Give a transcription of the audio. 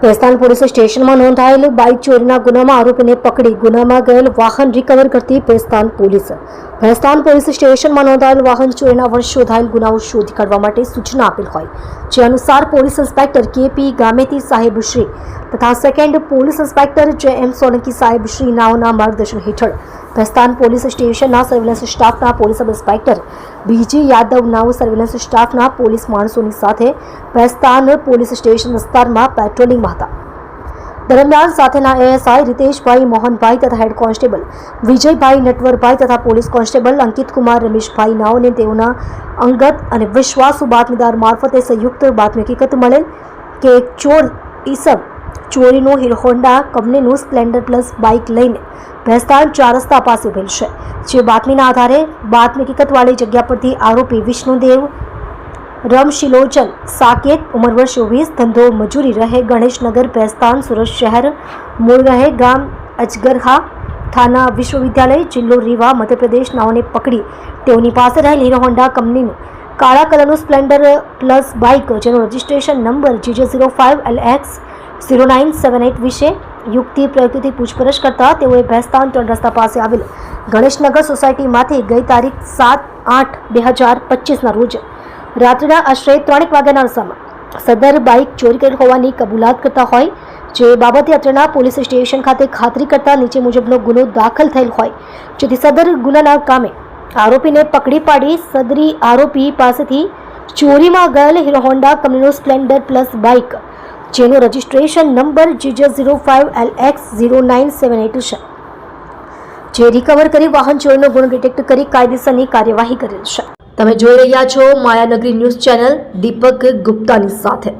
Bhestan police સ્ટેશનમાં નોંધાયેલ bike ચોરીના ગુનામાં આરોપીને પકડી ગુનામાં ગયેલ વાહન રિકવર કરતી ભેસ્તાન પોલીસ. ભેસ્તાન પોલીસ સ્ટેશનમાં નોંધાયેલ વાહન ચોરીના વર્ષ શોધાયેલ ગુનાઓ શોધી કાઢવા માટે સૂચના આપેલ હોય. જે અનુસાર પોલીસ ઇન્સ્પેક્ટર કેપી ગામેતી સાહેબ શ્રી તથા સેકન્ડ પોલીસ ઇન્સ્પેક્ટર જે એમ સોલંકી સાહેબ શ્રી નાઓના માર્ગદર્શન હેઠળ ભેસ્તાન પોલીસ સ્ટેશનના સર્વેલન્સ સ્ટાફના police sub inspector B G Yadav નાવ સર્વેલન્સ સ્ટાફના પોલીસ માણસોની સાથે ભેસ્તાન પોલીસ સ્ટેશન વિસ્તારમાં પેટ્રોલિંગમાં હતા. દરમિયાન સાથેના એએસઆઈ રીતેશભાઈ મોહનભાઈ તથા હેડ કોન્સ્ટેબલ વિજયભાઈ નટવરભાઈ તથા પોલીસ કોન્સ્ટેબલ અંકિત કુમાર રમેશભાઈ નાઓને તેઓના અંગત અને વિશ્વાસુ બાતમીદાર મારફતે સંયુક્ત બાતમી હકીકત મળેલ કે એક ચોર ઈસમ ચોરીનું હીરો હોન્ડા કંપનીનું સ્પ્લેન્ડર પ્લસ બાઇક લઈને ભેસ્તાન ચાર રસ્તા પાસે ઉભેલ છે જે બાતમીના આધારે બાતમી હકીકતવાળી જગ્યા પરથી આરોપી વિષ્ણુદેવ, રમશિલોચન, સાકેત, ઉંમર વર્ષ ચોવીસ ધંધો મજૂરી રહે, ગણેશનગર, ભેસ્તાન, સુરત શહેર, મૂળ રહે, ગામ અજગરહા થાના વિશ્વવિદ્યાલય, જિલ્લો રીવા મધ્યપ્રદેશ નાઓને પકડી તેઓની પાસે રહેલ હીરો હોન્ડા કંપનીનું કાળા કલરનું સ્પ્લેન્ડર પ્લસ બાઇક જેનો registration number GJ zero five L X zero nine seven eight વિશે યુક્તિ પ્રયુક્તિથી પૂછપરછ કરતા તેઓએ ભેસ્તાન ત્રણ રસ્તા પાસે આવેલ ગણેશનગર સોસાયટીમાંથી ગઈ તારીખ સાત આઠ બે હજાર પચીસના રોજ રાત્રિના આશરે ત્રણેક વાગ્યાના અરસામાં સદર બાઇક ચોરી કરેલ હોવાની કબૂલાત કરતા હોય, જે બાબતે અત્રેના પોલીસ સ્ટેશન ખાતે ખાતરી કરતા નીચે મુજબનો ગુનો દાખલ થયેલ હોય, જેથી સદર ગુનાના કામે આરોપીને પકડી પાડી સદરી આરોપી પાસેથી ચોરીમાં ગયેલ હીરો હોન્ડા કંપનીનો સ્પ્લેન્ડર પ્લસ બાઇક જેનો registration number GJ zero five L X zero nine seven eight છે. જે રિકવર કરી વાહન ચોરીનો ગુણ ડિટેક્ટ કરી કાયદેસરની કાર્યવાહી કરેલ છે. તમે જોઈ રહ્યા છો માયાનગરી ન્યૂઝ ચેનલ દીપક ગુપ્તાની સાથે.